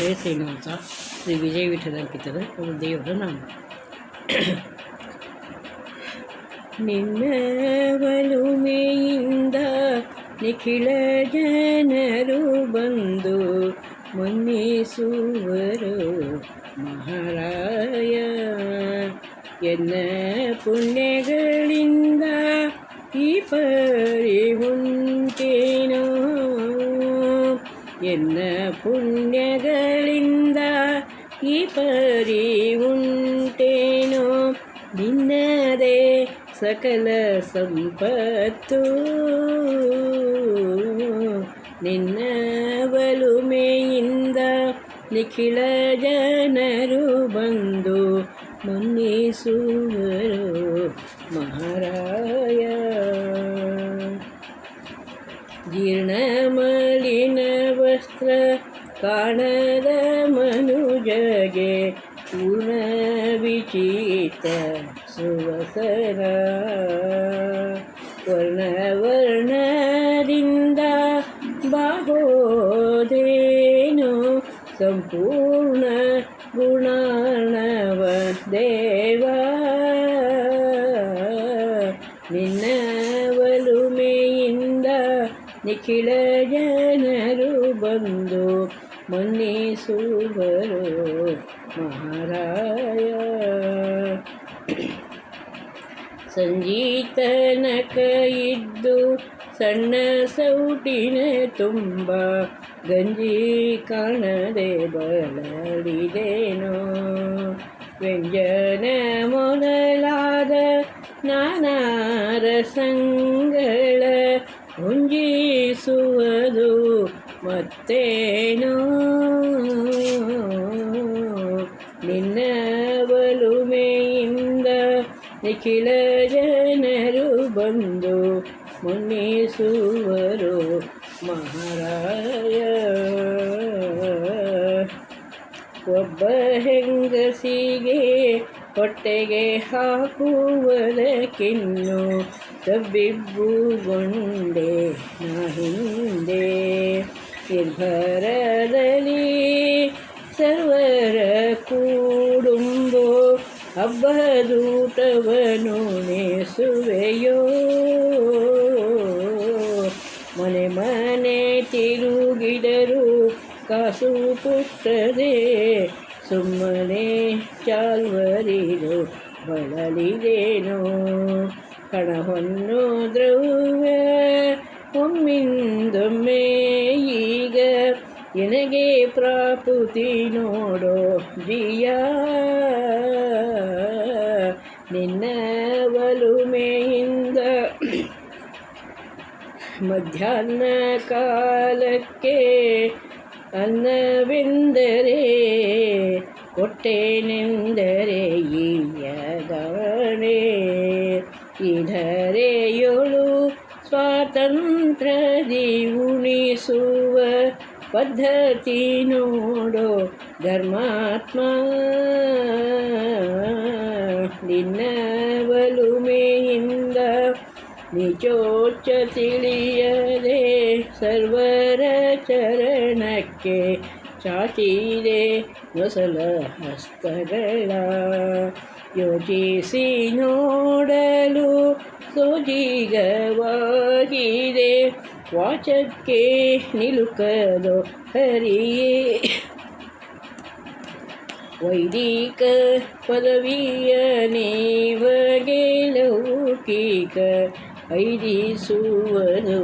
ಹೇ ಶ್ರೀನಿವಾಸ ಶ್ರೀ ವಿಜಯ ವಿಠಲ ಅಂಕಿತದ ಒಂದು ದೇವರ ನಾಮ ನಿನ್ನ ಒಲುಮೆಯಿಂದ ನಿಖಿಳ ಜನರು ಬಂದು ಮನ್ನಿಸುವರು ಮಹಾರಾಯ ಎನ್ನ ಪುಣ್ಯಗಳಿಂದ ಈ ಪರಿ ಉಂಟೇನೋ ಎನ್ನ ಪುಣ್ಯಗಳಿಂದ ಈ ಪರಿ ಉಂಟೇನೋ? ನಿನ್ನದೇ ಸಕಲ ಸಂಪತ್ತು. ನಿನ್ನ ಬಲುಮೆಯಿಂದ ನಿಖಿಳ ಜನರು ಬಂದು ಮನ್ನಿಸುವರು ಮಹಾರಾಯ. ಜೀರ್ಣಮಲಿನ ಕಾಣದ ಮನುಜಗೆ ಪುನ ವಿಚಿತ ಸುವಸರ ವರ್ಣ ವರ್ಣದಿಂದ ಬಾಹೋದೇನು ಸಂಪೂರ್ಣ ಗುಣಾಣವ ದೇವ ನಿನ್ನ ಒಲುಮೆಯಿಂದ ನಿಖಿಳ ಜನರು ಬಂದು ಮನ್ನಿಸುವರು ಮಹಾರಾಯ. ಸಂಗೀತನ ಇದ್ದು ಸಣ್ಣ ಸೌಟಿನ ತುಂಬ ಗಂಜಿ ಕಾಣದೆ ಬಳಲಿದೇನೋ. ವ್ಯಂಜನ ಮೊದಲಾದ ನಾನಾ ರಸಂಗಳ ಹೊಂಜಿಸುವುದು ಮತ್ತೇನೋ? ನಿನ್ನ ಬಲುಮೆಯಿಂದ ನಿಖಿಲ ಜನರು ಬಂದು ಮುನ್ನಿಸುವರು ಮಹಾರಾಯ. ಒಬ್ಬ ಹೆಂಗಸಿಗೆ ಹೊಟ್ಟೆಗೆ ಹಾಕುವುದಕ್ಕಿನ್ನು ತಬ್ಬಿಬ್ಬುಗೊಂಡೆ ನಾ ಹಿಂದೆ. ನಿರ್ಭರದಲ್ಲಿ ಸರ್ವರ ಕೂಡುಂಬೋ ಹಬ್ಬದೂಟವನು ನೆಸುವೆಯೋ. ಮನೆ ಮನೆ ತಿರುಗಿದರು ಕಾಸು ಪುಟ್ಟದೆ ಸುಮ್ಮನೆ ಚಾಲ್ವರಿದು ಬಳಲಿದೇನೋ. ಕಣವನ್ನು ದ್ರವ್ಯ ಒಮ್ಮಿಂದೊಮ್ಮೆ ಈಗ ನಿನಗೆ ಪ್ರಾಪುತಿ ನೋಡೋ ಜಿಯ ನಿನ್ನ ಒಲುಮೆಯಿಂದ ಮಧ್ಯಾಹ್ನ ಕಾಲಕ್ಕೆ ಅನ್ನವೆಂದರೆ ಕೊಟ್ಟೆನೆಂದರೆ ಈಯದಾಣೆ ಇದರೆಯೊಳು ಸ್ವಾತಂತ್ರ್ಯದಿ ಉಣಿಸುವ ಪದ್ಧತಿ ನೋಡೋ ಧರ್ಮಾತ್ಮ. ನಿನ್ನ ಬಲುಮೆಯಿಂದ ನಿಜೋಚ್ಚ ತಿಳಿಯದೆ ಸರ್ವರ ಚರಣಕ್ಕೆ ಚಾಚಿದೆ ನೊಸಲ ಹಸ್ತಗಳ. ಯೋಚಿಸಿ ನೋಡಲು ಸೋಜಿಗವಾಗಿದೆ ವಾಚಕ್ಕೆ ನಿಲುಕದೋ ಹರಿಯೇ ವೈದಿಕ ಪದವಿಯ ನೀವಗೆ ಲೌಕಿಕ ಐದಿಸುವುದು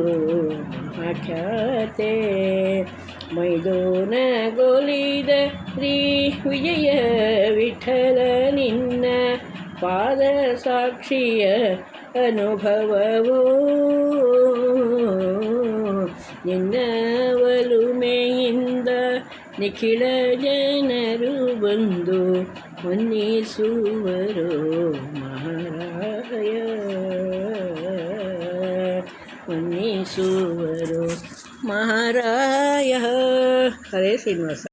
ಮಹಾಖ್ಯಾತೆ ಮೈದೋನಗೊಲಿದ ಶ್ರೀ ವಿಜಯ ವಿಠಲ ನಿನ್ನ ಪಾದ ಸಾಕ್ಷಿಯ ಅನುಭವವೋ ನಿನ್ನ ಒಲುಮೆಯಿಂದ ನಿಖಿಳ ಜನರು ಬಂದು ಮನ್ನಿಸುವರು ಮಹಾರಾಯ ಮನ್ನಿಸುವರು ಮಹಾರಾಯ ಹರೇ ಶ್ರೀನಿವಾಸ